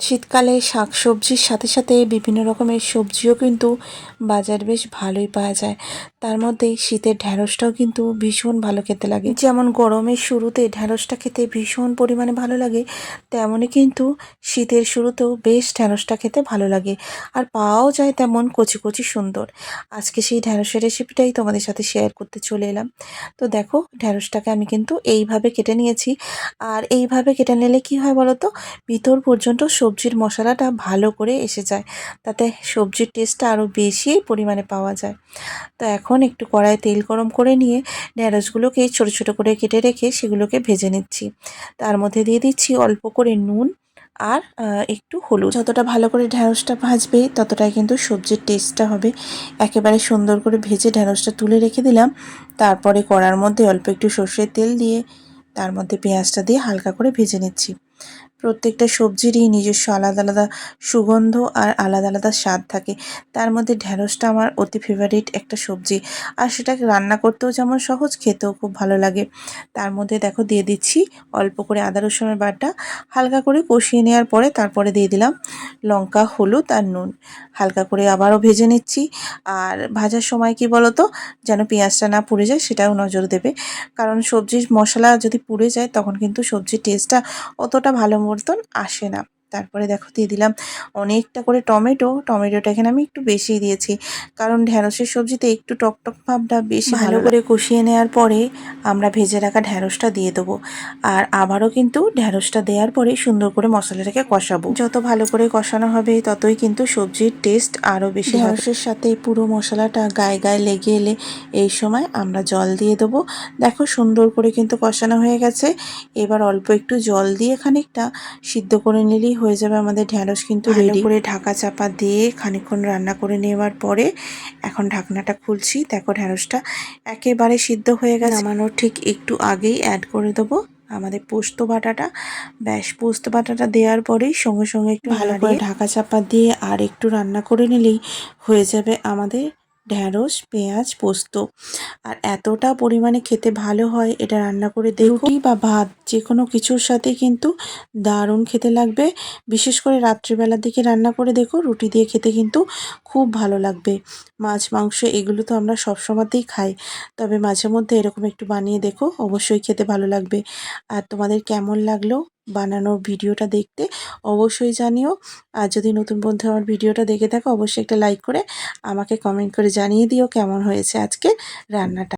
শীতকালে শাক সবজির সাথে সাথে বিভিন্ন রকমের সবজিও কিন্তু বাজার বেশ ভালোই পাওয়া যায়। তার মধ্যে শীতের ঢ্যাঁড়সটাও কিন্তু ভীষণ ভালো খেতে লাগে। যেমন গরমের শুরুতে ঢ্যাঁড়সটা খেতে ভীষণ পরিমাণে ভালো লাগে তেমনই কিন্তু শীতের শুরুতেও বেশ ঢ্যাঁড়সটা খেতে ভালো লাগে। আর পাওয়াও যায় তেমন কচি কচি সুন্দর। আজকে সেই ঢ্যাঁড়সের রেসিপিটাই তোমাদের সাথে শেয়ার করতে চলে এলাম। তো দেখো ঢ্যাঁড়সটাকে আমি কিন্তু এইভাবে কেটে নিয়েছি। আর এইভাবে কেটে নিলে কি হয় বলো তো ভিতর পর্যন্ত সবজির মশলাটা ভালো করে এসে যায়। তাতে সবজির টেস্টটা আরও বেশি পরিমাণে পাওয়া যায়। তো এখন একটু কড়াইয়ে তেল গরম করে নিয়ে ঢ্যাঁড়সগুলোকে ছোটো ছোটো করে কেটে রেখে সেগুলোকে ভেজে নিচ্ছি। তার মধ্যে দিয়ে দিচ্ছি অল্প করে নুন আর একটু হলুদ। যতটা ভালো করে ঢ্যাঁড়সটা ভাজবে, ততটাই কিন্তু সবজির টেস্টটা হবে। একেবারে সুন্দর করে ভেজে ঢ্যাঁড়সটা তুলে রেখে দিলাম। তারপরে কড়ার মধ্যে অল্প একটু সর্ষের তেল দিয়ে, তার মধ্যে পেঁয়াজটা দিয়ে হালকা করে ভেজে নিচ্ছি। প্রত্যেকটা সবজিরই নিজস্ব আলাদা আলাদা সুগন্ধ আর আলাদা আলাদা স্বাদ থাকে। তার মধ্যে ঢ্যাঁড়সটা আমার অতি ফেভারিট একটা সবজি। আর সেটাকে রান্না করতেও যেমন সহজ, খেতেও খুব ভালো লাগে। তার মধ্যে দেখো দিয়ে দিচ্ছি অল্প করে আদা রসুনের বাটা। হালকা করে কষিয়ে নেওয়ার পরে তারপরে দিয়ে দিলাম লঙ্কা, হলুদ আর নুন। হালকা করে আবারও ভেজে নিচ্ছি। আর ভাজার সময় কি বলো তো যেন পেঁয়াজটা না পুড়ে যায় সেটাও নজর দেবে। কারণ সবজির মশলা যদি পুড়ে যায় তখন কিন্তু সবজির টেস্টটা অতটা ভালো মতন আসে না। তারপরে দেখো দিয়ে দিলাম অনেকটা করে টমেটো। টমেটোটা এখানে আমি একটু বেশি দিয়েছি। কারণ ঢ্যাঁড়সের সবজিতে একটু টকটক ভাবটা বেশি ভালো করে কষিয়ে নেওয়ার পরে আমরা ভেজে রাখা ঢ্যাঁড়সটা দিয়ে দেবো। আর আবারও কিন্তু ঢ্যাঁড়সটা দেওয়ার পরে সুন্দর করে মশলাটাকে কষাবো। যত ভালো করে কষানো হবে ততই কিন্তু সবজির টেস্ট আরও বেশি ঢ্যাঁড়সের সাথে পুরো মশলাটা গায়ে গায়ে লেগে এলে এই সময় আমরা জল দিয়ে দেবো। দেখো সুন্দর করে কিন্তু কষানো হয়ে গেছে। এবার অল্প একটু জল দিয়ে খানিকটা সিদ্ধ করে নিলেই হয়ে যাবে আমাদের ঢ্যাঁড়স কিন্তু রেডি করে ঢাকা চাপা দিয়ে খানিকক্ষণ রান্না করে নেওয়ার পরে এখন ঢাকনাটা খুলছি। দেখো ঢ্যাঁড়সটা একেবারে সিদ্ধ হয়ে গেছে। নামানোর ঠিক একটু আগেই অ্যাড করে দেবো। আমাদের পোস্ত বাটাটা ব্যাস পোস্ত বাটাটা দেওয়ার পরেই সঙ্গে সঙ্গে একটু ভালো করে ঢাকা চাপা দিয়ে আর একটু রান্না করে নিলেই হয়ে যাবে আমাদের ঢ্যাঁড়স পেঁয়াজ, পোস্ত। আর এতটা পরিমাণে খেতে ভালো হয় এটা রান্না করে দেখো। রুটি বা ভাত যে কোনো কিছুর সাথে কিন্তু দারুণ খেতে লাগবে। বিশেষ করে রাত্রিবেলার দিকে রান্না করে দেখো, রুটি দিয়ে খেতে কিন্তু খুব ভালো লাগবে। মাছ, মাংস এগুলো তো আমরা সব সময়তেই খাই। তবে মাঝে মধ্যে এরকম একটু বানিয়ে দেখো, অবশ্যই খেতে ভালো লাগবে। আর তোমাদের কেমন লাগল? বানানোর ভিডিওটা দেখতে অবশ্যই জানিও। আর যদি নতুন বন্ধু আমার ভিডিওটা দেখে থাকো, অবশ্যই একটা লাইক করে আমাকে কমেন্ট করে জানিয়ে দিও কেমন হয়েছে আজকে রান্নাটা।